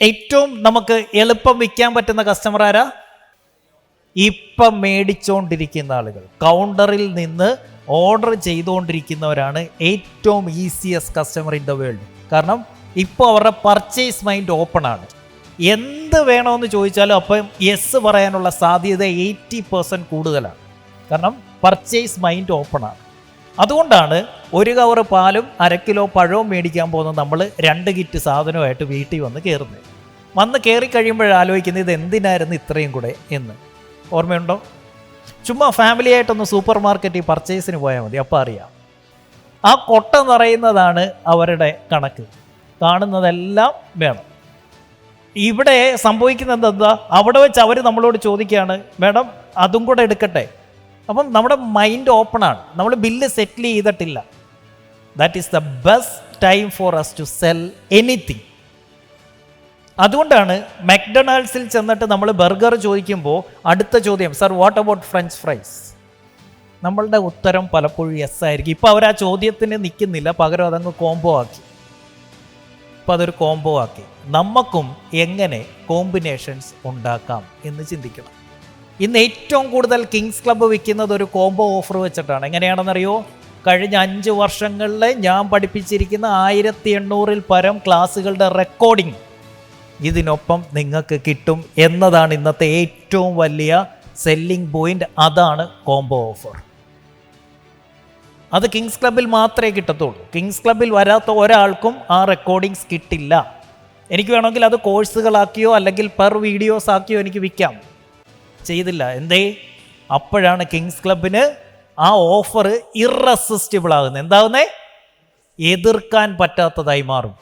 ഏറ്റവും നമുക്ക് എളുപ്പം വിൽക്കാൻ പറ്റുന്ന കസ്റ്റമർ ആരാ? ഇപ്പം മേടിച്ചുകൊണ്ടിരിക്കുന്ന ആളുകൾ. കൗണ്ടറിൽ നിന്ന് ഓർഡർ ചെയ്തുകൊണ്ടിരിക്കുന്നവരാണ് ഏറ്റവും easiest customer in the world കാരണം ഇപ്പോൾ അവരുടെ പർച്ചേസ് മൈൻഡ് ഓപ്പൺ ആണ്. എന്ത് വേണമെന്ന് ചോദിച്ചാലും അപ്പം യെസ് പറയാനുള്ള സാധ്യത എയ്റ്റി പെർസെന്റ് കൂടുതലാണ്. കാരണം പർച്ചേസ് മൈൻഡ് ഓപ്പൺ ആണ്. അതുകൊണ്ടാണ് ഒരു കവർ പാലും അര കിലോ പഴവും മേടിക്കാൻ പോകുന്ന നമ്മൾ രണ്ട് കിറ്റ് സാധനമായിട്ട് വീട്ടിൽ വന്ന് കയറുന്നത്. വന്ന് കയറി കഴിയുമ്പോൾ ഇത് എന്തിനായിരുന്നു ഇത്രയും കൂടെ എന്ന്. ഓർമ്മയുണ്ടോ? ചുമ്മാ ഫാമിലി ആയിട്ടൊന്ന് സൂപ്പർ മാർക്കറ്റിൽ പർച്ചേസിന് പോയാൽ മതി അപ്പോൾ അറിയാം. ആ കൊട്ട നിറയുന്നതാണ് അവരുടെ കണക്ക്. കാണുന്നതെല്ലാം വേണം. ഇവിടെ സംഭവിക്കുന്നത് എന്താ? അവിടെ വെച്ച് അവർ നമ്മളോട് ചോദിക്കുകയാണ് മേഡം അതും കൂടെ എടുക്കട്ടെ? അപ്പം നമ്മുടെ മൈൻഡ് ഓപ്പൺ ആണ്. നമ്മൾ ബില്ല് സെറ്റിൽ ചെയ്തിട്ടില്ല. That is the best time for us to sell anything അതുകൊണ്ടാണ് മക്ഡൊണാൾഡ്സിൽ ചെന്നിട്ട് നമ്മൾ ബർഗർ ചോദിക്കുമ്പോൾ അടുത്ത ചോദ്യം sir what about french fries നമ്മളുടെ ഉത്തരം പലപ്പോഴും യെസ് ആയിരിക്കും. ഇപ്പോൾ അവർ ആ ചോദ്യത്തിന് നിൽക്കുന്നില്ല. പകരം അതങ്ങ് കോംബോ ആക്കി. ഇപ്പം അതൊരു കോംബോ ആക്കി. നമുക്കും എങ്ങനെ കോമ്പിനേഷൻസ് ഉണ്ടാക്കാം എന്ന് ചിന്തിക്കണം. ഇന്ന് ഏറ്റവും കൂടുതൽ കിങ്സ് ക്ലബ്ബ് വിൽക്കുന്നത് ഒരു കോംബോ ഓഫർ വെച്ചിട്ടാണ്. എങ്ങനെയാണെന്നറിയോ? കഴിഞ്ഞ അഞ്ച് വർഷങ്ങളിൽ ഞാൻ പഠിപ്പിച്ചിരിക്കുന്ന ആയിരത്തി എണ്ണൂറിൽ പരം ക്ലാസ്സുകളുടെ റെക്കോർഡിംഗ് ഇതിനൊപ്പം നിങ്ങൾക്ക് കിട്ടും എന്നതാണ് ഇന്നത്തെ ഏറ്റവും വലിയ സെല്ലിംഗ് പോയിന്റ് അതാണ് കോംബോ ഓഫർ അത് കിങ്സ് ക്ലബിൽ മാത്രമേ കിട്ടത്തുള്ളൂ. കിങ്സ് ക്ലബിൽ വരാത്ത ഒരാൾക്കും ആ റെക്കോർഡിങ്സ് കിട്ടില്ല. എനിക്ക് വേണമെങ്കിൽ അത് കോഴ്സുകളാക്കിയോ അല്ലെങ്കിൽ പെർ വീഡിയോസ് ആക്കിയോ എനിക്ക് വിൽക്കാം. ചെയ്തില്ല. എന്തേ? അപ്പോഴാണ് കിങ്സ് ക്ലബിന് ആ ഓഫർ ഇറസിസ്റ്റിബിൾ ആകുന്നത്. എന്താകുന്നേ? എതിർക്കാൻ പറ്റാത്തതായി മാറും.